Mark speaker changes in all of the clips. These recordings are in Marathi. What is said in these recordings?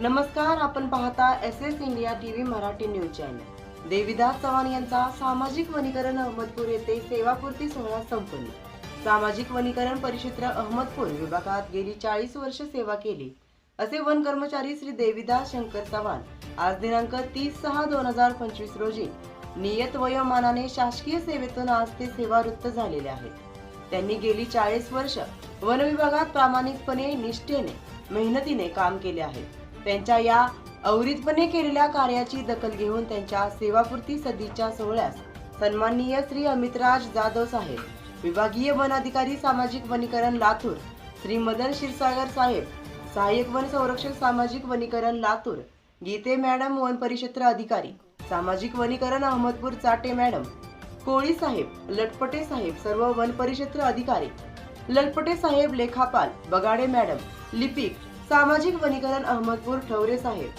Speaker 1: नमस्कार आपण पाहता S S India T V Marathi news channel Devidas Chavan यांचा सामाजिक वनीकरण अहमदपूर येथे सेवापूर्ती सोहळा संपन्न. सामाजिक वनीकरण परिक्षेत्र अहमदपूर विभागात गेली चाळीस वर्ष सेवा केली. असे वन कर्मचारी श्री देविदास शंकर चव्हाण आज दिनांक तीस सहा दोन हजार पंचवीस रोजी नियत वयोमानाने शासकीय सेवेतून आज ते सेवावृत्त झालेले आहेत. त्यांनी गेली चाळीस वर्ष वन विभागात प्रामाणिकपणे निष्ठेने मेहनतीने काम केले आहे. त्यांच्या या अवरीतपणे केलेल्या कार्याची दखल घेऊन त्यांच्या सेवापूर्ती सदीच्या सोहळ्यास सन्माननीय श्री अमितराज जाधव साहेब विभागीय वन अधिकारी सामाजिक वनीकरण लातूर श्री मदन क्षीरसागर साहेब सहाय्यक वन संरक्षक सामाजिक वनीकरण लातूर गीते मॅडम वन परिक्षेत्र अधिकारी सामाजिक वनीकरण अहमदपूर चाटे मॅडम कोळी साहेब लटपटे साहेब सर्व वन परिक्षेत्र अधिकारी लटपटे साहेब लेखापाल बगाडे मॅडम लिपिक सामाजिक वनीकरण अहमदपूर ठवरे साहेब.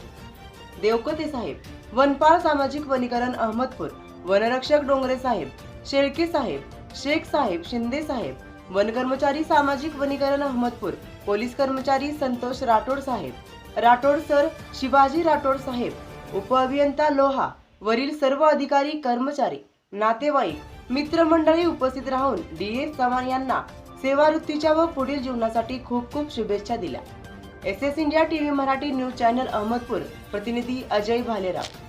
Speaker 1: देवकते साहेब. वनपाळ सामाजिक वनीकरण अहमदपूर. वनरक्षक डोंगरे साहेब. शेळके साहेब. शेख साहेब शिंदे साहेब. वन कर्मचारी सामाजिक वनीकरण अहमदपूर. पोलीस कर्मचारी संतोष राठोड साहेब. राठोड सर शिवाजी राठोड साहेब. उपअभियंता लोहा. वरील सर्व अधिकारी कर्मचारी नातेवाईक मित्रमंडळी उपस्थित राहून डी एस चव्हाण यांना सेवावृत्तीच्या व पुढील जीवनासाठी खूप खूप शुभेच्छा दिल्या. S S India TV Marathi news channel Ahmedpur. प्रतिनिधी अजय भालेराव.